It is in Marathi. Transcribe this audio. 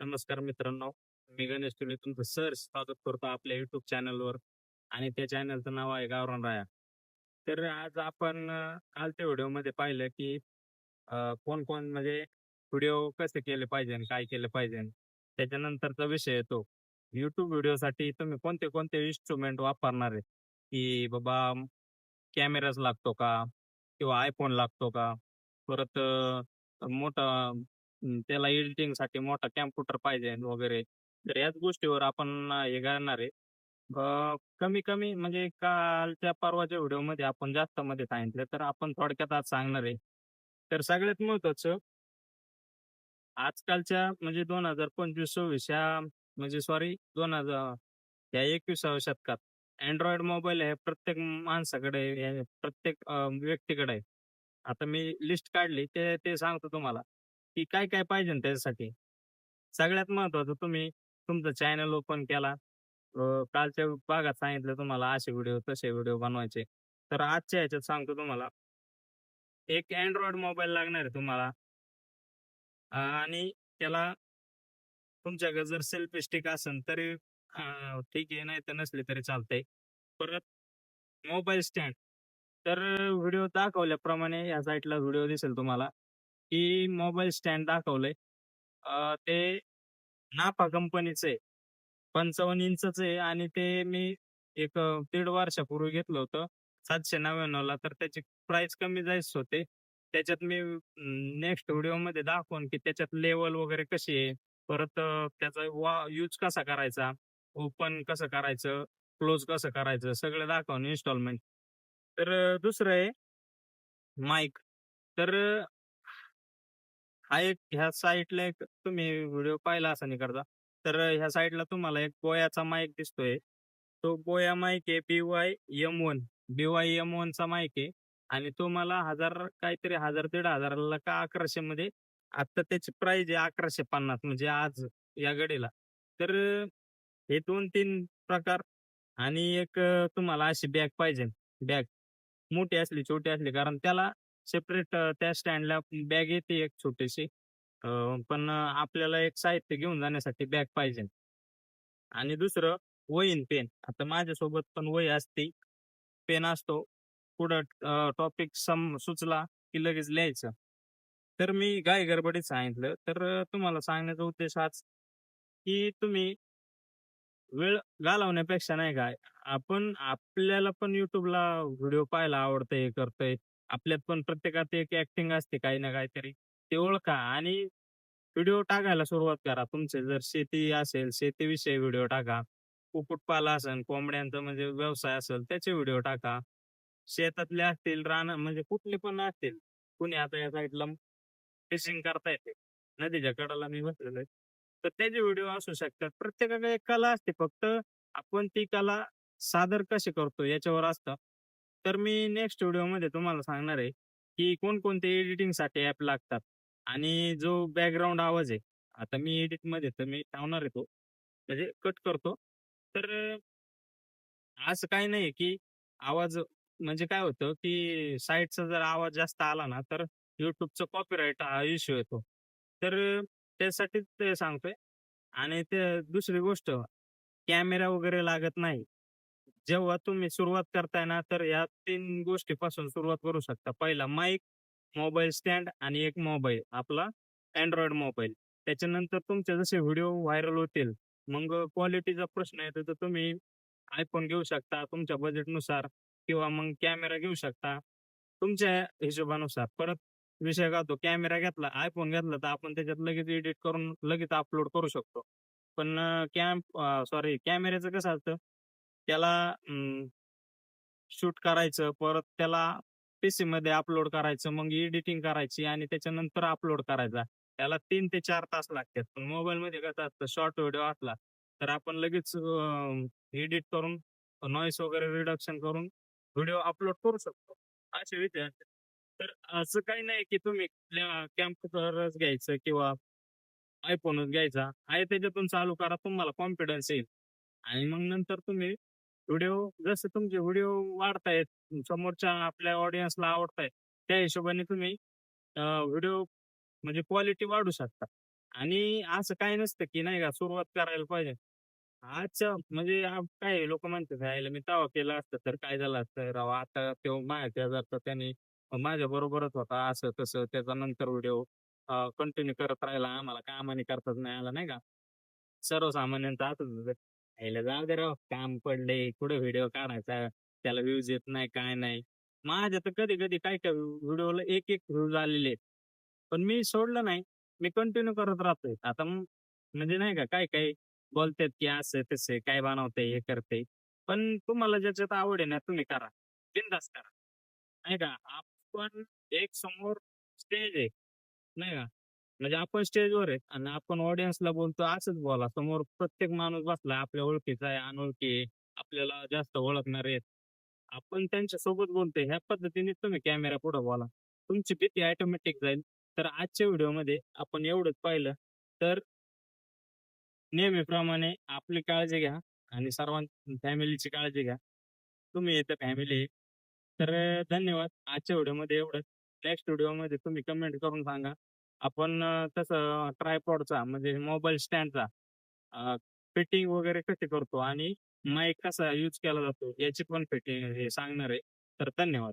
नमस्कार मित्रांनो मी गणेश तुले तुमचं सर स्वागत करतो आपल्या युट्यूब चॅनलवर आणि त्या चॅनलचं नाव आहे गावरान राया. तर आज आपण कालच्या व्हिडिओमध्ये पाहिलं की कोण कोण म्हणजे व्हिडिओ कसे केले पाहिजे काय केले पाहिजे त्याच्यानंतरचा विषय येतो. युट्यूब व्हिडिओसाठी तुम्ही कोणते कोणते इन्स्ट्रुमेंट वापरणार आहे? की बाबा कॅमेराच लागतो का? किंवा आयफोन लागतो का? परत मोठा अं, त्याला एडिटिंगसाठी मोठा कॅम्प्युटर पाहिजे वगैरे. तर याच गोष्टीवर आपण हे करणार आहे. कमी कमी म्हणजे कालच्या परवाच्या व्हिडिओमध्ये आपण जास्त मध्ये सांगितलं तर आपण थोडक्यात आज सांगणार आहे. तर सगळ्यात महत्वाचं आजकालच्या म्हणजे दोन हजार पंचवीस सव्वीस ह्या म्हणजे सॉरी दोन हजार या एकविसाव्या शतकात अँड्रॉइड मोबाईल हे प्रत्येक माणसाकडे आहे, प्रत्येक व्यक्तीकडे आहे. आता मी लिस्ट काढली ते ते सांगतो तुम्हाला. की काय काय पाहिजे त्याच्यासाठी? सगळ्यात महत्वाचं तुम्ही तुमचं चॅनल ओपन केला. अं, कालच्या भागात सांगितलं तुम्हाला असे व्हिडिओ तसे व्हिडिओ बनवायचे. तर आजच्या ह्याच्यात सांगतो तुम्हाला. एक अँड्रॉइड मोबाईल लागणार आहे तुम्हाला. आणि त्याला तुमच्याकडे जर सेल्फी स्टिक असेल तरी अं, ठीक आहे नाही तर नसली तरी चालतंय. परत मोबाईल स्टँड तर व्हिडिओ दाखवल्याप्रमाणे या साईटला व्हिडिओ दिसेल तुम्हाला. की मोबाईल स्टँड दाखवलंय. अं, ते नापा कंपनीचं आहे. पंचावन्न इंचच आहे आणि ते मी एक अं, दीड वर्षापूर्वी घेतलं होतं. सातशे नव्याण्णवला तर त्याची प्राइस कमी जायच होते. त्याच्यात मी नेक्स्ट व्हिडिओमध्ये दाखवून की त्याच्यात लेवल वगैरे कशी आहे. परत अं, त्याचा वा यूज कसा करायचा? ओपन कसं करायचं? क्लोज कसं करायचं? सगळं दाखवून इन्स्टॉलमेंट तर अं, दुसरं आहे माईक तर हा एक ह्या साईटला एक तुम्ही व्हिडिओ पाहिला असा नाही करता तर ह्या साईटला तुम्हाला एक बोयाचा माईक दिसतोय. तो बोया माईक आहे B Y M one B Y M चा माईक आहे. आणि तो मला हजार काहीतरी हजार दीड हजाराला का अकराशे मध्ये आता त्याची प्राइस आहे अकराशे पन्नास म्हणजे आज या गडीला तर हे दोन तीन प्रकार आणि एक तुम्हाला अशी बॅग पाहिजे. बॅग मोठी असली छोटी असली कारण त्याला सेपरेट त्या स्टँडला बॅग येते एक छोटीशी पण आपल्याला एक साहित्य घेऊन जाण्यासाठी बॅग पाहिजे. आणि दुसरं वहीन पेन आता माझ्यासोबत पण वही असते. पेन असतो. पुढं टॉपिक सम सुचला की लगेच लिहायचं. तर मी गाय गडबडीत सांगितलं. तर तुम्हाला सांगण्याचा उद्देश हाच की तुम्ही वेळ घालवण्यापेक्षा नाही काय आपण आपल्याला पण युट्यूबला व्हिडिओ पाहायला आवडतंय हे करतोय. आपल्यात पण प्रत्येकात एक ऍक्टिंग असते काही ना काहीतरी. ते ओळखा आणि व्हिडिओ टाकायला सुरुवात करा तुमचे. जर शेती असेल शेतीविषयी व्हिडिओ टाका. कुक्कुटपाला असेल कोंबड्यांचा म्हणजे व्यवसाय असेल त्याचे व्हिडिओ टाका. शेतातले असतील रान म्हणजे कुठले पण असतील कुणी आता या साईडला फिशिंग करता येते नदीच्या कडाला मी बसलेलो आहे. तर त्याचे व्हिडिओ असू शकतात. प्रत्येकाकडे एक कला असते. फक्त आपण ती कला सादर कशी करतो याच्यावर असतं. तर मी नेक्स्ट व्हिडिओमध्ये तुम्हाला सांगणार आहे की कोणकोणते एडिटिंगसाठी ऍप लागतात. आणि जो बॅकग्राऊंड आवाज आहे आता मी एडिटमध्ये तर मी लावणार आहे तो म्हणजे कट करतो. तर असं काही नाही की आवाज म्हणजे काय होतं की साईटचा जर आवाज जास्त आला ना तर युट्यूबचं कॉपीराईट हा इश्यू येतो. तर त्यासाठी त्यासाठीच ते सांगतोय. आणि ते दुसरी गोष्ट कॅमेरा वगैरे लागत नाही. जेव्हा तुम्ही सुरुवात करताय ना तर या तीन गोष्टीपासून सुरुवात करू शकता. पहिला माईक मोबाईल स्टँड आणि एक मोबाईल आपला अँड्रॉइड मोबाईल त्याच्यानंतर तुमचे जसे व्हिडिओ व्हायरल होतील मग क्वालिटीचा प्रश्न येतो तर तुम्ही आयफोन घेऊ शकता तुमच्या बजेटनुसार किंवा मग कॅमेरा घेऊ शकता तुमच्या हिशोबानुसार. परत विषय का तो कॅमेरा घेतला आयफोन घेतला तर आपण त्याच्यात लगेच एडिट करून लगेच अपलोड करू शकतो. पण कॅम सॉरी कॅमेऱ्याचं कसं असतं त्याला शूट करायचं परत त्याला पीसी मध्ये अपलोड करायचं मग एडिटिंग करायची आणि त्याच्यानंतर अपलोड करायचा. त्याला तीन ते चार तास लागतात. पण मोबाईल मध्ये कसं असतं शॉर्ट व्हिडिओ असला तर आपण लगेच एडिट करून नॉईस वगैरे रिडक्शन करून व्हिडिओ अपलोड करू शकतो. असे विषय तर असं काही नाही की तुम्ही कॅम्प्युटरच घ्यायचं किंवा आयफोनच घ्यायचा. आहे त्याच्यातून चालू करा तुम्हाला कॉन्फिडन्स येईल. आणि मग नंतर तुम्ही व्हिडिओ जसे तुमचे व्हिडिओ वाढतायत समोरच्या आपल्या ऑडियन्सला आवडतायत त्या हिशोबाने तुम्ही व्हिडिओ म्हणजे क्वालिटी वाढू शकता आणि असं काही नसतं की नाही का सुरुवात करायला पाहिजे. आजच्या म्हणजे काय लोक म्हणतात "यायला मी तवा केला असतं तर काय झालं असतं राव." आता तो माझ्या शेजारचा त्याने माझ्याबरोबरच होता असं तसं. त्याचा नंतर व्हिडिओ कंटिन्यू करत राहिला. आम्हाला कामाने करताच नाही आला नाही का. सर्वसामान्यांचा असं होतं. जाऊ दे राव, काम पडले कुठे व्हिडिओ काढायचा, त्याला व्ह्यूज येत नाही, काय नाही." माझ्या तर कधी-कधी काय-काय व्हिडिओला 1-1 व्ह्यूज आलेले आहेत. पण मी सोडलं नाही. मी कंटिन्यू करत राहतोय. आता म्हणजे नाही का काय काय बोलतात की असं तसे काय बनवते हे करते पण तुम्हाला ज्याच्यात आवड आहे ना तुम्ही करा. बिंदास करा. नाही का. आपण एक समोर स्टेज आहे, नाही का. म्हणजे आपण स्टेजवर आहे आणि आपण ऑडियन्सला बोलतो असंच बोला. समोर प्रत्येक माणूस बसलाय, आपल्या ओळखीचा आहे, अनोळखी आहे, आपल्याला जास्त ओळखणारे आहेत. आपण त्यांच्यासोबत बोलतोय ह्या पद्धतीने तुम्ही कॅमेरा पुढे बोला. तुमची भीती ऑटोमॅटिक जाईल. तर आजच्या व्हिडिओमध्ये आपण एवढंच पाहिलं तर नेहमीप्रमाणे आपली काळजी घ्या आणि सर्वां फॅमिलीची काळजी घ्या. तुम्ही इथं फॅमिली आहे. तर धन्यवाद. आजच्या व्हिडिओमध्ये एवढंच. नेक्स्ट व्हिडिओमध्ये तुम्ही कमेंट करून सांगा. आपण अ, तसं ट्रायपॉडचा म्हणजे मोबाईल स्टँडचा फिटिंग वगैरे कशी करतो आणि माईक कसा यूज केला जातो याची पण फिटिंग हे सांगणार आहे. तर धन्यवाद.